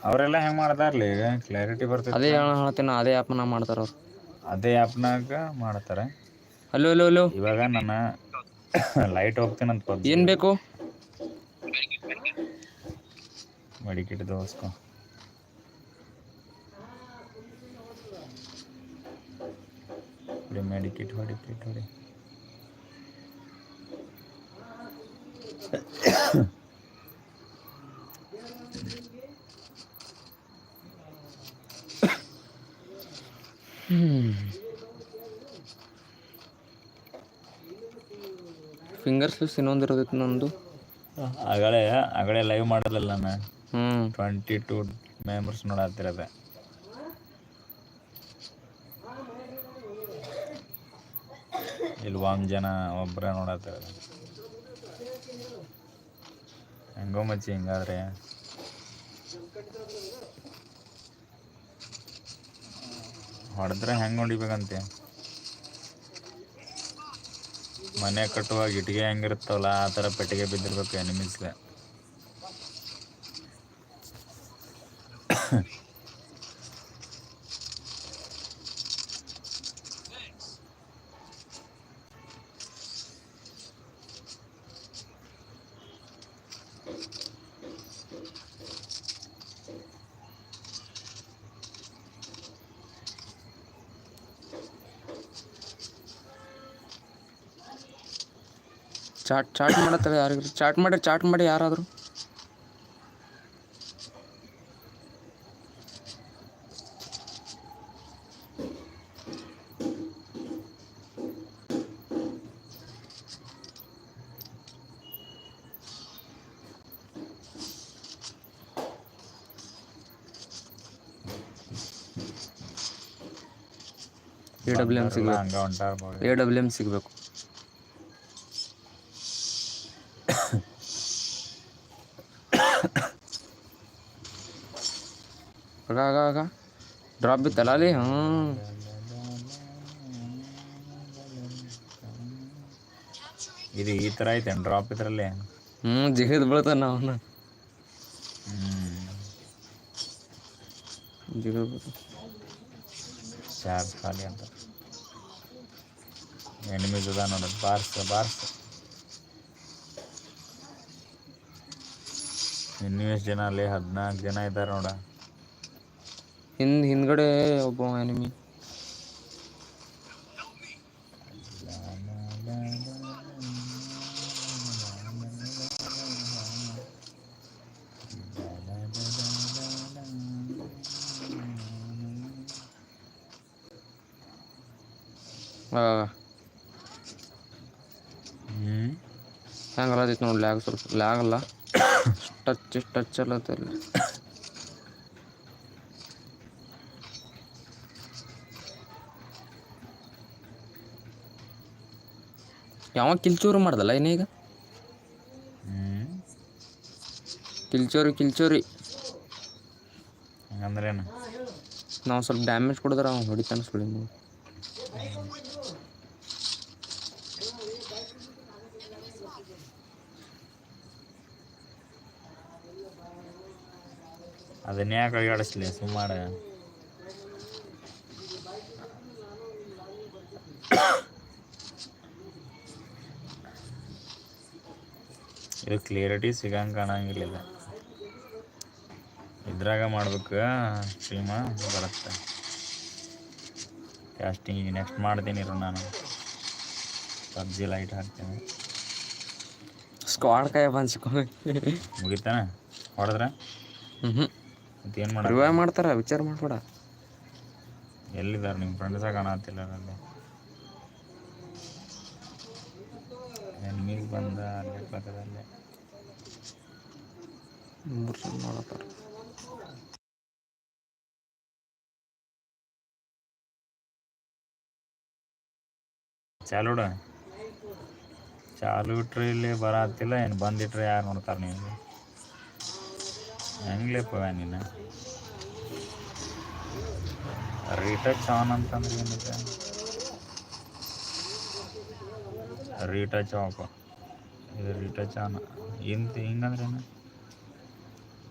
ಅವರೆಲ್ಲ ಹೆಂಗ್ ಮಾಡ್ತಾರಲ್ಲ ಈಗ ಕ್ಲಾರಿಟಿ ಅದೇ ಬರ್ತೈತಿ ಹೇಳ ಹೇಳ್ತೀನಿ ಅದೇ ಆ್ಯಪ್ನ ಮಾಡ್ತಾರ ಅವ್ರು. ಅದೇ ಆ್ಯಪ್ನಾಗ ಮಾಡ್ತಾರೆ. ಹಲೋ ಹಲೋ ಹಲೋ ಇವಾಗ ನನ್ನ ಲೈಟ್ ಹೋಗ್ತೀನಂತ ಪಬ್ಜಿ ಏನು ಬೇಕು? ಮಡಿಕಿಟ್ಟು ದೋಸ್ಕೊ. ಹೊಡಿ ಮೆಡಿಕಿಟ್ ಹೊಡಿ ಕಿಟ್ ಹೊಡಿ ಫಿಂಗರ್ ಸ್ಲಿಪ್ಸ್ ಇನ್ನೊಂದು ಇರೋದೈತೆ ನಂದು. ಆಗಲೇ ಆಗಲೇ ಲೈವ್ ಮಾಡಲ್ಲ ನಾನು. ಹ್ಞೂ ಟ್ವೆಂಟಿ ಟೂ ಮೆಂಬರ್ಸ್ ನೋಡತ್ತಿರೋದೆ ಇಲ್ಲಿ ಒಂದ್ ಜನ ಒಬ್ಬರೇ ನೋಡತ್ತಿರೋದು ಹೆಂಗೋ ಮಚ್ಚಿ ಹಿಂಗಾದ್ರೆ. ಹೊಡೆದ್ರೆ ಹೆಂಗೆ ಹೊಡಿಬೇಕಂತೆ? ಮನೆ ಕಟ್ಟುವಾಗ ಇಟ್ಟಿಗೆ ಹೆಂಗಿರುತ್ತವಲ್ಲ ಆ ಥರ ಪೆಟ್ಟಿಗೆ ಬಿದ್ದಿರ್ಬೇಕು ಎನಿಮೀಸ್ಗೆ ಚಾಟ್ ಚಾಟ್ ಮಾಡತ್ತಾರೆ ಯಾರಿಗೂ ಚಾಟ್ ಮಾಡಿ ಚಾಟ್ ಮಾಡಿ ಯಾರಾದರೂ? ಎ ಡಬ್ಲ್ಯೂ ಎಂ ಸಿಗಬೇಕು. ಎ ಡಬ್ಲ್ಯೂ ಎಂ ಸಿಗಬೇಕು. ಆಗ ಆಗ ಆಗ ಡ್ರಾಪ್ ಬಿತ್ತಲ್ಲ ಅಲ್ಲಿ ಹ್ಞೂ ಇದು ಈ ಥರ ಐತೆ ಡ್ರಾಪ್ ಇದರಲ್ಲಿ ಹ್ಞೂ ಜಿಗಿದು ಬೀಳ್ತಾನೆ ನಾವು ಜಿಗಿದ್ ಬೀಳ್ತಾನ ಚಾರ್ಜ್ ಖಾಲಿ ಅಂತ ಎನಿಮೀಸ್ ಅದ ನೋಡೋದು ಬಾರ್ಸ್ ಬಾರ್ಸ್ ಇನ್ನೂ ಎಷ್ಟು ಜನ ಅಲ್ಲಿ ಹದಿನಾಲ್ಕು ಜನ ಇದ್ದಾರೆ ನೋಡ ಹಿಂದ್ ಹಿಂದ್ಗಡೆ ಒಬ್ಬ ಎನಿಮಿ ಆಗ ಹ್ಞೂ ಹೆಂಗೆ ಅಲ್ಲದೈತೆ ನೋಡಿ ಲ್ಯಾಗ್ ಸ್ವಲ್ಪ ಲ್ಯಾಗ್ ಅಲ್ಲ. ಟಚ್ ಟಚ್ ಅಲ್ಲತ್ತಲ್ಲ ಯಾವ ಕಿಲ್ಚೂರು ಮಾಡ್ದಲ್ಲ ಏನೀಗ ಕಿಲ್ಚೋರಿ ಕಿಲ್ಚೋರಿ. ಅಂದ್ರೇನು ನಾವು ಸ್ವಲ್ಪ ಡ್ಯಾಮೇಜ್ ಕೊಡಿದ್ರೆ ಅವ್ನು ಹೊಡಿತಾನೆ ಸುಳಿ ನೀವು ಅದನ್ನ ಯಾಕೆ ಅಳಿಗಾಡಿಸ್ಲಿ ಸುಮಾರು ಇದು ಕ್ಲಿಯರಿಟಿ ಸಿಗಂಗೆ ಕಾಣಂಗಿಲ್ಲ ಇದು. ಇದ್ರಾಗ ಮಾಡ್ಬೇಕು ಸ್ಟ್ರೀಮ ಬರುತ್ತೆ. ಕ್ಯಾಸ್ಟಿಂಗ್ ಈಗ ನೆಕ್ಸ್ಟ್ ಮಾಡ್ತೀನಿ ಇರು ನಾನು. ಪಬ್ಜಿ ಲೈಟ್ ಹಾಕ್ತೀನಿ. ಸ್ಕ್ವಾಡ್ ಕೈ ಬಂದ್ಸ್ಕೊ ಮುಗಿತಾನ? ಹೊಡೆದ್ರೆ? ಹ್ಞೂ ಮತ್ತೇನು ಮಾಡೋದು ರಿವೈವ್ ಮಾಡ್ತಾರ ವಿಚಾರ ಮಾಡ್ಬೇಡ. ಎಲ್ಲಿದ್ದಾರೆ ನಿಮ್ಮ ಫ್ರೆಂಡ್ಸಾಗ ಕಾಣತ್ತಿಲ್ಲ ಅಲ್ಲಿ ಪಕ್ಕದಲ್ಲೇ. ಮೂರು ಜನ ಮಾಡತ್ತಾರ ಚಾಲುಡ. ಚಾಲು ಇಟ್ರೆ ಇಲ್ಲಿ ಬರತ್ತಿಲ್ಲ ಏನು ಬಂದಿಟ್ರೆ ಯಾರು ನೋಡ್ತಾರೆ ನೀವು? ಹೆಂಗ್ಲೇಪ ನೀನು? ರೀಟಚ್ ಆನ್ ಅಂತಂದ್ರೆ ಏನಿದೆ ರೀಟಚ್ ಆಫ್ ಇದು ರೀಟಚ್ ಆನ್ ಇಂತ ಹಿಂಗಂದ್ರೆ ಏನು